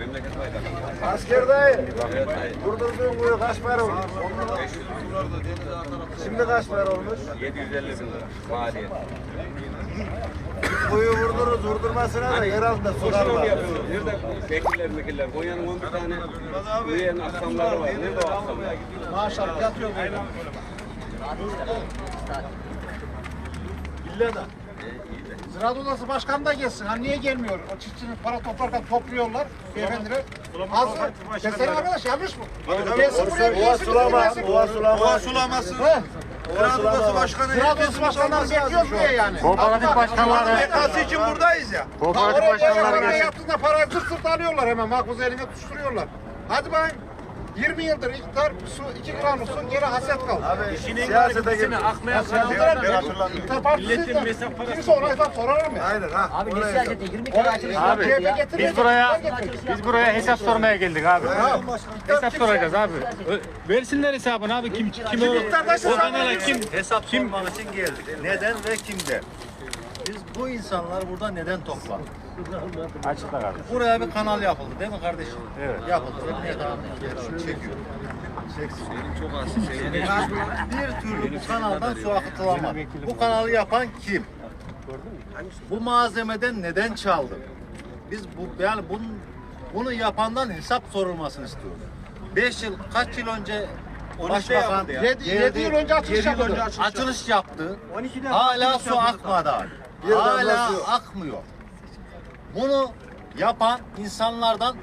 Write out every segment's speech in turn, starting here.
Memleket bayrağı. Asker dayı. Vurdurduğun kuyu kaç para olmuş? 500 Şimdi kaç para olmuş? 750 bin lira maliyet. Kuyu vurdururuz vurdurmasına da yer altında sular var. yapıyoruz? Nerede bekirler mekirler? Konya'nın 11 tane üyenin aksamları var. Nerede o aksamlar? Maşallah yatıyor böyle. İlla Ziraat Odası Başkanı da gelsin. Ha niye gelmiyor? O çiftçinin para toplarken topluyorlar beyefendiler. Az mı? Desene arkadaş yanlış mı? Gelsin buraya Ova gelsin. sulama, ova sulama. Ova sulaması. Ziraat Odası Başkanı. Ziraat Odası Başkanları bekliyoruz buraya yani. Kooperatif başkanları, BK'sı için buradayız ya. kooperatif başkanları geliyorlar, oraya gelsin. yaptığında parayı zırt zırt alıyorlar hemen. Makbuz eline tutuşturuyorlar. Hadi bakayım. 20 yıldır iktidar su, 2 gram su geri haset kaldı. Abi siyasete gir. Ya sen hatırlamıyor İktidar partisi de kimse ona hesap sorar mı? Aynen ha. Abi ne Oraya siyaseti 20 kere açılış Abi, ya. Biz buraya biz buraya hesap sormaya geldik abi. Hesap soracağız abi. Versinler hesabını abi kim kim o, o kanala kim Hesap sormak için geldik. Neden ve kimde? Biz bu insanlar burada neden toplandık? Açıkla abi. Buraya bir kanal yapıldı değil mi kardeşim? Evet. Yapıldı. Ne tamam. Çekiyor. Bir türlü bu kanaldan su akıtılamadı. Bu kanalı yapan kim? Bu malzemeden neden çaldı? Biz bu yani bunun bunu yapandan hesap sorulmasını istiyoruz. 5 yıl kaç yıl önce Başbakan Yedi- yedi yıl önce açılış yedi yıl yapıldı. önce açılış yaptı. Hala su akmadı Hala akmıyor. Bunu yapan insanlardan,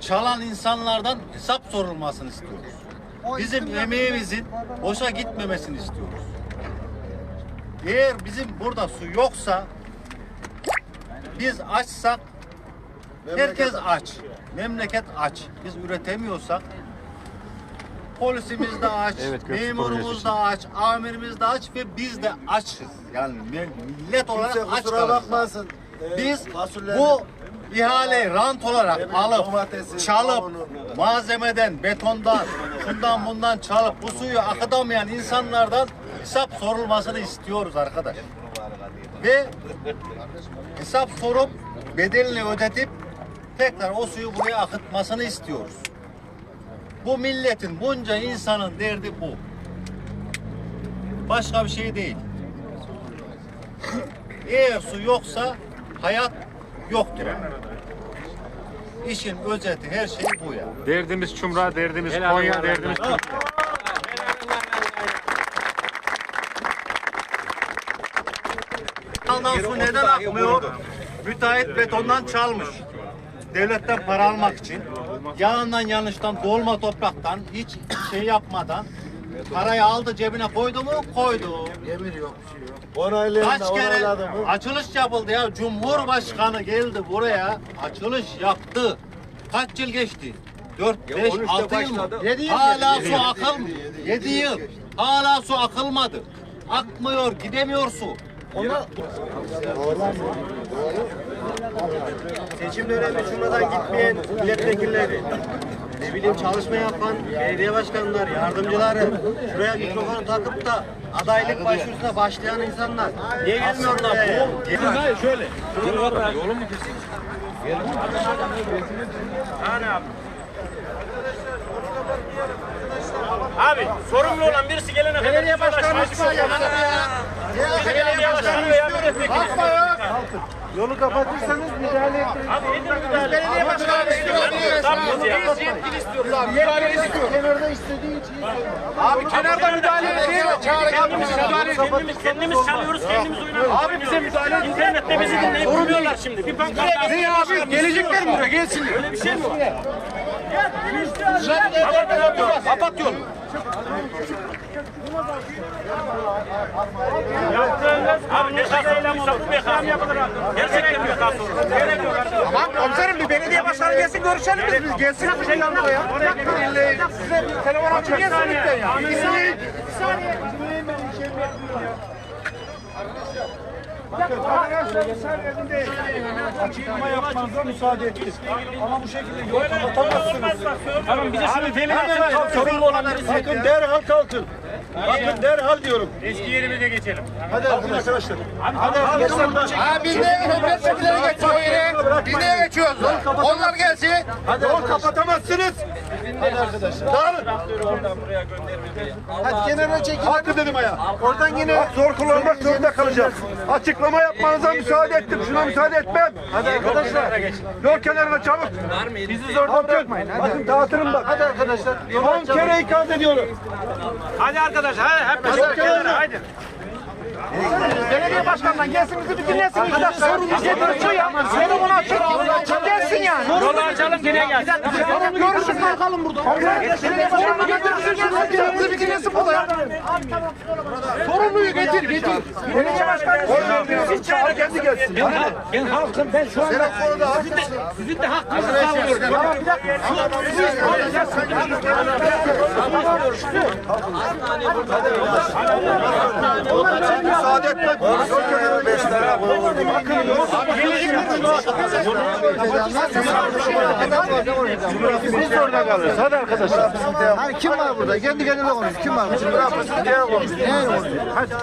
çalan insanlardan hesap sorulmasını istiyoruz. Bizim emeğimizin boşa gitmemesini istiyoruz. Eğer bizim burada su yoksa, biz açsak, herkes aç. Memleket aç. Biz üretemiyorsak, polisimiz de aç, Evet, memurumuz da aç, amirimiz de aç ve biz de açız. Yani millet olarak Kimse aç kusura kalırız. bakmasın. Biz bu ihaleyi rant olarak alıp, çalıp, malzemeden, betondan, şundan bundan çalıp bu suyu akıtamayan insanlardan hesap sorulmasını istiyoruz arkadaş. Ve hesap sorup bedelini ödetip tekrar o suyu buraya akıtmasını istiyoruz. Bu milletin bunca insanın derdi bu. Başka bir şey değil. Eğer su yoksa hayat yoktur. İşin özeti her şey bu ya. Derdimiz Çumra, derdimiz Konya, derdimiz Türkiye. Kanaldan su neden akmıyor? Müteahhit betondan çalmış. Devletten para almak için. Yanından yanlıştan dolma topraktan hiç şey yapmadan parayı aldı cebine koydu mu? Koydu. Emir yok bir şey yok. Onaylayan Kaç da kere onayladı mı? açılış yapıldı ya. Cumhurbaşkanı geldi buraya. Açılış yaptı. Kaç yıl geçti? 4, 5, 6 yıl mı? Yedi yıl Hala geçti. su akıl 7 yıl. Hala su akılmadı. Akmıyor, gidemiyor su. Seçim dönemi şuradan gitmeyen milletvekilleri, ne bileyim çalışma yapan belediye başkanları, yardımcıları, şuraya mikrofonu takıp da adaylık başvurusuna başlayan insanlar niye gelmiyorlar? Buraya? Abi. Sorumlu olan birisi gelene kadar Belediye başkanı ya. Belediye başkanı veya milletvekili. Yolu kapatırsanız müdahale etmeyin. Abi nedir müdahale? Belediye başkanı istiyor. Biz yetkili istiyoruz abi. Müdahale istiyor. Kenarda istediği için. Abi kenarda müdahale. Çağrı Kendimiz, müdahale kendimiz, kendimiz çalıyoruz, kendimiz oynuyoruz. Abi bize müdahale İnternette bizi dinleyip duruyorlar şimdi. Bir pankart Ne abi? Gelecekler mi buraya? Gelsinler. Öyle bir şey mi var? Kapat yolu. Abi ne. Gerçekten bekam olur. Tamam komiserim bir belediye başkanı gelsin görüşelim biz. Biz gelsin bir şey yanına ya. Size bir telefon açın gelsin lütfen ya. Bir saniye. Bir saniye. Arkadaşlar bir saniye dinleyin. Açıklama yapmanıza müsaade ettik. Ama bu şekilde yol kapatamazsınız. Tamam bize şunu temin etsene. Sorumlu. Bakın derhal kalkın. Bakın derhal diyorum. Eski yerimize geçelim. Hadi arkadaşlar. Ha biz neye geçiyoruz? Bizlere geçiyor yine. Biz neye geçiyoruz? Onlar gelsin. Hadi yol kapatamazsınız. Hadi arkadaşlar. Dağılın. Hadi kenara çekil. Hakkı dedim ayağa. Oradan yine zor kullanmak zorunda kalacağız. Açıklama yapmanıza müsaade ettim. Şuna müsaade etmem. Hadi arkadaşlar. Yol kenarına çabuk. Bizi zorda bırakmayın. Bakın dağıtırım bak. Hadi arkadaşlar. Son kere ikaz ediyorum. Hadi arkadaşlar hep kenarına. hadi. Belediye başkanından gelsin bizi bir dinlesin. Bir dakika. Sorumuz getiriyor ya. Seni buna açık. Gelsin yani. Yolu açalım geriye gelsin. Sorumlu görüşürüz bakalım burada. Belediye başkanını getirsin. Gelsin bizi bir dinlesin burada ya. Sorumluyu getir getir. Belediye başkanı. Siz çağır kendi gelsin. Ben halkım ben şu anda sizin de hakkınızı savunuyorum. Tamam bir dakika. Müsaade kenarına beş lira. Bakın Biz de orada kalırız. Hadi arkadaşlar. Hani kim var burada? Kendi kendine konuş. Kim var? Ne konuş. Hadi.